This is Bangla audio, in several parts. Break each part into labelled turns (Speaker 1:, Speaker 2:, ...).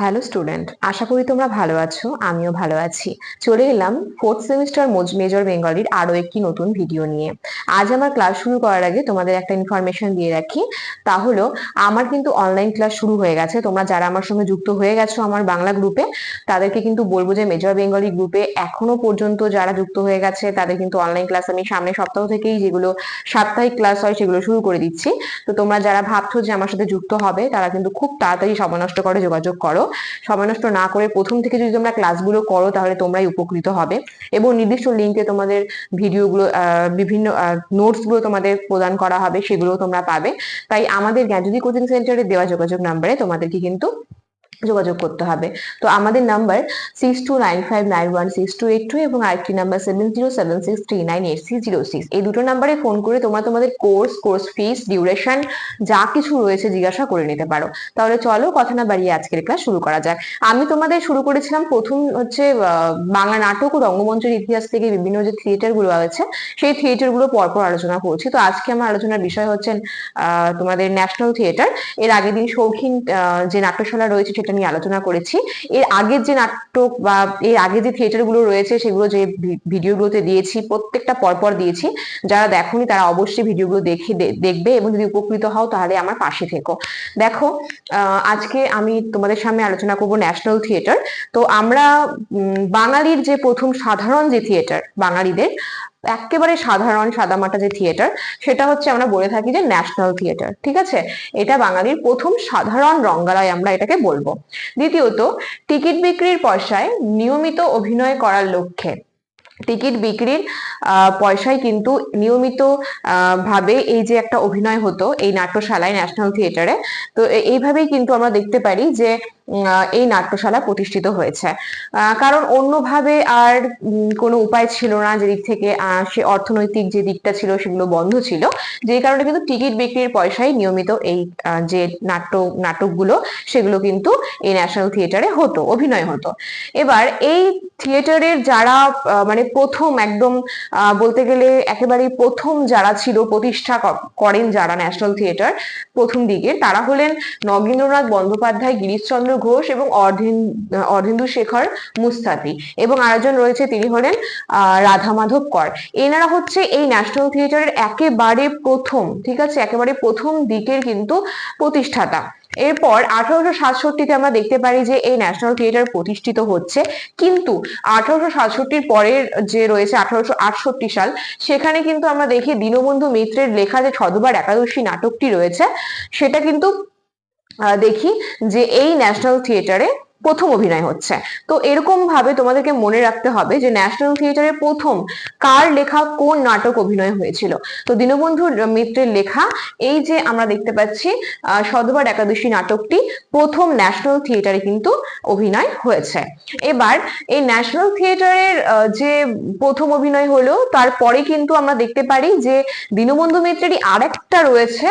Speaker 1: হ্যালো স্টুডেন্ট আশা করি তোমরা ভালো আছো, আমিও ভালো আছি। চলে এলাম ফোর্থ সেমিস্টার মোজ মেজর বেঙ্গলির আরও একটি নতুন ভিডিও নিয়ে। আজ আমার ক্লাস শুরু করার আগে তোমাদের একটা ইনফরমেশন দিয়ে রাখি। তা হলো, আমার কিন্তু অনলাইন ক্লাস শুরু হয়ে গেছে। তোমরা যারা আমার সঙ্গে যুক্ত হয়ে গেছো আমার বাংলা গ্রুপে তাদেরকে কিন্তু বলব যে মেজর বেঙ্গলি গ্রুপে এখনও পর্যন্ত যারা যুক্ত হয়ে গেছে, তাদের কিন্তু অনলাইন ক্লাস আমি সামনে সপ্তাহ থেকেই যেগুলো সাপ্তাহিক ক্লাস হয় সেগুলো শুরু করে দিচ্ছি। তো তোমরা যারা ভাবছ যে আমার সাথে যুক্ত হবে, তারা কিন্তু খুব তাড়াতাড়ি সময় নষ্ট করে যোগাযোগ করো। সময় নষ্ট না করে প্রথম থেকে যদি তোমরা ক্লাসগুলো করো, তাহলে তোমরাই উপকৃত হবে। এবং নির্দিষ্ট লিঙ্কে তোমাদের ভিডিওগুলো বিভিন্ন নোটসগুলো তোমাদের প্রদান করা হবে সেগুলো তোমরা পাবে। তাই আমাদের জ্ঞানজ্যোতি কোচিং সেন্টারে দেওয়া যোগাযোগ নাম্বারে তোমাদেরকে কিন্তু যোগাযোগ করতে হবে। তো আমাদের number six two nine five nine one six two eight two এবং আরেকটি number seven zero seven six three nine eight six zero six এই দুটো নাম্বারে ফোন করে তোমরা তোমাদের কোর্স কোর্স ফিস ডিউরেশন যা কিছু রয়েছে জিজ্ঞাসা করে নিতে পারো। তাহলে চলো কথা না বাড়িয়ে আজকের ক্লাস শুরু করা যাক। আমি তোমাদের শুরু করেছিলাম প্রথম হচ্ছে বাংলা নাটক ও রঙ্গমঞ্চের ইতিহাস থেকে বিভিন্ন যে থিয়েটারগুলো আছে, সেই থিয়েটারগুলো পরপর আলোচনা করছি। তো আজকে আমার আলোচনার বিষয় হচ্ছেন তোমাদের ন্যাশনাল থিয়েটার এর আগের দিন শৌখিন যে নাট্যশালা রয়েছে সেটা নিয়ে আলোচনা করেছি। এর আগের যে নাটক বা এর আগে যে থিয়েটারগুলো রয়েছে, সেগুলো যে ভিডিওগুলোতে দিয়েছি, প্রত্যেকটা পরপর দিয়েছি। যারা দেখোনি, তারা অবশ্যই ভিডিওগুলো দেখে দেখবে এবং যদি উপকৃত হও, তাহলে আমার পাশে থেকো। দেখো আজকে আমি তোমাদের সামনে আলোচনা করব ন্যাশনাল থিয়েটার তো আমরা বাঙালির যে প্রথম সাধারণ যে থিয়েটার বাঙালিদের একেবারে সাধারণ সাদামাটা যে থিয়েটার সেটা হচ্ছে আমরা বলে থাকি যে ন্যাশনাল থিয়েটার ঠিক আছে? এটা বাঙালির প্রথম সাধারণ রঙ্গালয় আমরা এটাকে বলব। দ্বিতীয়ত, টিকিট বিক্রির পয়সায় নিয়মিত অভিনয় করার লক্ষ্যে। টিকিট বিক্রির পয়সায় কিন্তু নিয়মিত ভাবে এই যে একটা অভিনয় হতো এই নাট্যশালায় ন্যাশনাল থিয়েটারে তো এইভাবেই কিন্তু আমরা দেখতে পারি যে এই নাট্যশালা প্রতিষ্ঠিত হয়েছে। কারণ অন্যভাবে আর কোনো উপায় ছিল না যেদিক থেকে সে অর্থনৈতিক যে দিকটা ছিল সেগুলো বন্ধ ছিল। যে কারণে কিন্তু টিকিট বিক্রির পয়সায় নিয়মিত এই যে নাট্য, নাটকগুলো সেগুলো কিন্তু এই ন্যাশনাল থিয়েটারে হতো, অভিনয় হতো। এবার এই থিয়েটারের যারা মানে প্রথম একদম বলতে গেলে একেবারে প্রথম যারা ছিল, প্রতিষ্ঠা করেন যারা ন্যাশনাল থিয়েটার প্রথম দিকে, তারা হলেন নগেন্দ্রনাথ বন্দ্যোপাধ্যায়, গিরিশচন্দ্র ঘোষ এবং অর্ধেন্দু শেখর মুস্তাফি এবং আরেকজন রয়েছে, তিনি হলেন রাধা মাধব কর। এনারা হচ্ছে এই ন্যাশনাল থিয়েটারের একেবারে প্রথম, ঠিক আছে? একেবারে প্রথম দিকের কিন্তু প্রতিষ্ঠাতা। এরপর আঠারোশো সাতষট্টিতে আমরা দেখতে পারি যে এই ন্যাশনাল থিয়েটার প্রতিষ্ঠিত হচ্ছে। কিন্তু আঠারোশো সাতষট্টির পরের যে রয়েছে আঠারোশো আটষট্টি সাল, সেখানে কিন্তু আমরা দেখি দীনবন্ধু মিত্রের লেখা যে ছদবার একাদশী নাটকটি রয়েছে, সেটা কিন্তু দেখি যে এই ন্যাশনাল থিয়েটারে প্রথম অভিনয় হচ্ছে। তো এরকম ভাবে তোমাদেরকে মনে রাখতে হবে যে ন্যাশনাল থিয়েটারে প্রথম কার লেখা কোন নাটক অভিনয় হয়েছিল। তো দীনবন্ধু মিত্রের লেখা, এই যে আমরা দেখতে পাচ্ছি সদবার একাদশী নাটকটি প্রথম ন্যাশনাল থিয়েটারে কিন্তু অভিনয় হয়েছে। এবার এই ন্যাশনাল থিয়েটারের যে প্রথম অভিনয় হলো, তারপরে কিন্তু আমরা দেখতে পারি যে দীনবন্ধু মিত্রেরই আরেকটা রয়েছে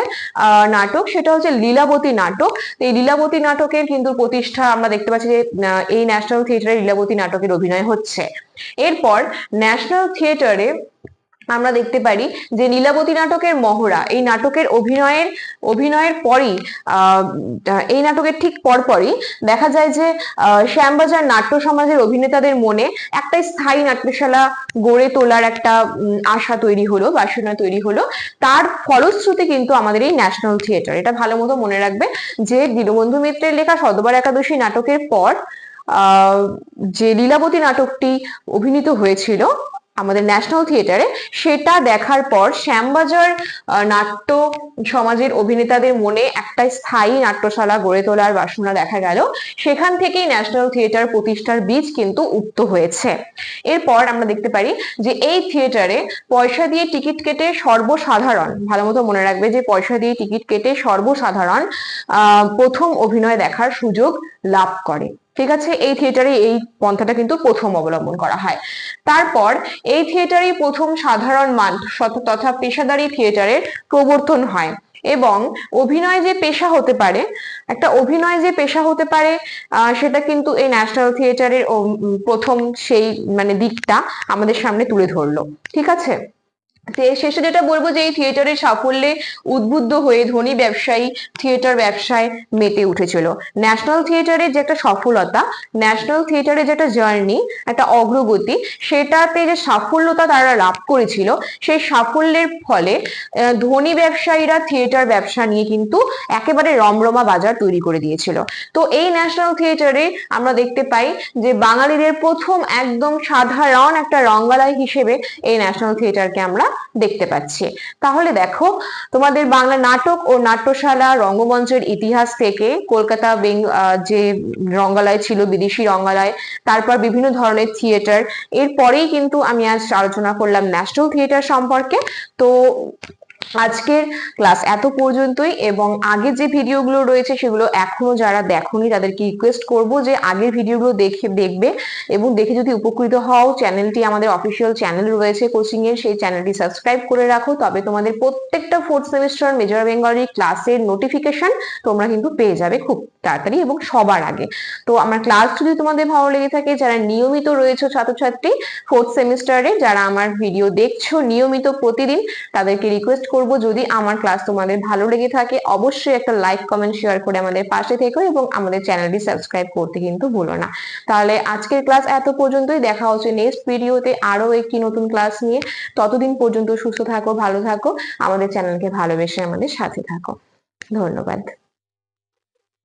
Speaker 1: নাটক, সেটা হচ্ছে লীলাবতী নাটক। এই লীলাবতী নাটকের কিন্তু প্রতিষ্ঠা আমরা দেখতে পাচ্ছি যে এই ন্যাশনাল থিয়েটারে লীলাবতী নাটকের অভিনয় হচ্ছে। এরপর ন্যাশনাল থিয়েটারে আমরা দেখতে পারি যে লীলাবতী নাটকের মহড়া, এই নাটকের অভিনয়ের অভিনয়ের পরই এই নাটকের ঠিক পরপরই দেখা যায় যে শ্যামবাজার নাট্য সমাজের অভিনেতাদের মনে একটা স্থায়ী নাট্যশালা গড়ে তোলার একটা আশা তৈরি হলো, বাসনা তৈরি হলো। তার ফলশ্রুতি কিন্তু আমাদের এই ন্যাশনাল থিয়েটার। এটা ভালো মতো মনে রাখবে যে দীনবন্ধু মিত্রের লেখা সদবার একাদশী নাটকের পর যে লীলাবতী নাটকটি অভিনীত হয়েছিল আমাদের ন্যাশনাল থিয়েটারে সেটা দেখার পর শ্যামবাজার নাট্য সমাজের অভিনেতাদের মনে একটা স্থায়ী নাট্যশালা গড়ে তোলার বাসনা দেখা গেল। সেখান থেকেই ন্যাশনাল থিয়েটার প্রতিষ্ঠার বীজ কিন্তু উক্ত হয়েছে। এরপর আমরা দেখতে পারি যে এই থিয়েটারে পয়সা দিয়ে টিকিট কেটে সর্বসাধারণ ভালো মতো মনে রাখবে যে পয়সা দিয়ে টিকিট কেটে সর্বসাধারণ প্রথম অভিনয় দেখার সুযোগ লাভ করে। ঠিক আছে? এই থিয়েটারে এই পন্থাটা কিন্তু প্রথম অবলম্বন করা হয়। তারপর এই থিয়েটারে প্রথম সাধারণ মান তথা পেশাদারি থিয়েটারের প্রবর্তন হয় এবং অভিনয় যে পেশা হতে পারে, একটা অভিনয় যে পেশা হতে পারে সেটা কিন্তু এই ন্যাশনাল থিয়েটারের প্রথম সেই মানে দিকটা আমাদের সামনে তুলে ধরলো। ঠিক আছে? শেষে যেটা বলব যে এই থিয়েটারের সাফল্যে উদ্বুদ্ধ হয়ে ধনী ব্যবসায়ী থিয়েটার ব্যবসায় মেতে উঠেছিল। ন্যাশনাল থিয়েটারের যে একটা সফলতা ন্যাশনাল থিয়েটারের যে একটা জার্নি একটা অগ্রগতি, সেটাতে যে সাফল্যতা তারা লাভ করেছিল, সেই সাফল্যের ফলে ধনী ব্যবসায়ীরা থিয়েটার ব্যবসা নিয়ে কিন্তু একেবারে রমরমা বাজার তৈরি করে দিয়েছিল। তো এই ন্যাশনাল থিয়েটারে আমরা দেখতে পাই যে বাঙালিদের প্রথম একদম সাধারণ একটা রঙ্গালয় হিসেবে এই ন্যাশনাল থিয়েটারকে আমরা দেখতে পাচ্ছি। তাহলে দেখো, তোমাদের বাংলা নাটক ও নাট্যশালা রঙ্গমঞ্চের ইতিহাস থেকে কলকাতা যে রঙ্গালয় ছিল, বিদেশি রঙ্গালয়, তারপর বিভিন্ন ধরনের থিয়েটার, এরপরেই কিন্তু আমি আজ আলোচনা করলাম ন্যাশনাল থিয়েটার সম্পর্কে। তো আজকের ক্লাস এত পর্যন্তই এবং আগে যে ভিডিওগুলো রয়েছে সেগুলো এখনও যারা দেখোনি তাদেরকে রিকোয়েস্ট করব যে আগের ভিডিওগুলো দেখে, দেখবে এবং দেখে যদি উপকৃত হও চ্যানেলটি আমাদের অফিসিয়াল চ্যানেল রয়েছে কোচিং এর, সেই চ্যানেলটি সাবস্ক্রাইব করে রাখো। তবে তোমাদের প্রত্যেকটা ফোর্থ সেমিস্টার মেজর বেঙ্গলি ক্লাসের নোটিফিকেশন তোমরা কিন্তু পেয়ে যাবে খুব তাড়াতাড়ি এবং সবার আগে। তো আমার ক্লাস যদি তোমাদের ভালো লেগে থাকে, যারা নিয়মিত রয়েছে ছাত্রছাত্রী ফোর্থ সেমিস্টারে যারা আমার ভিডিও দেখছ নিয়মিত প্রতিদিন, তাদেরকে রিকোয়েস্ট করব, যদি আমার ক্লাস তোমাদের ভালো লেগে থাকে, অবশ্যই একটা লাইক কমেন্ট শেয়ার করে আমাদের পাশে থেকো এবং আমাদের চ্যানেলটি সাবস্ক্রাইব করতে কিন্তু ভুলো না। তাহলে আজকের ক্লাস এত পর্যন্তই, দেখা হচ্ছে নেক্সট ভিডিওতে আরও একটি নতুন ক্লাস নিয়ে। ততদিন পর্যন্ত সুস্থ থাকো, ভালো থাকো, আমাদের চ্যানেলকে ভালোবেসে আমাদের সাথে থাকো। ধন্যবাদ।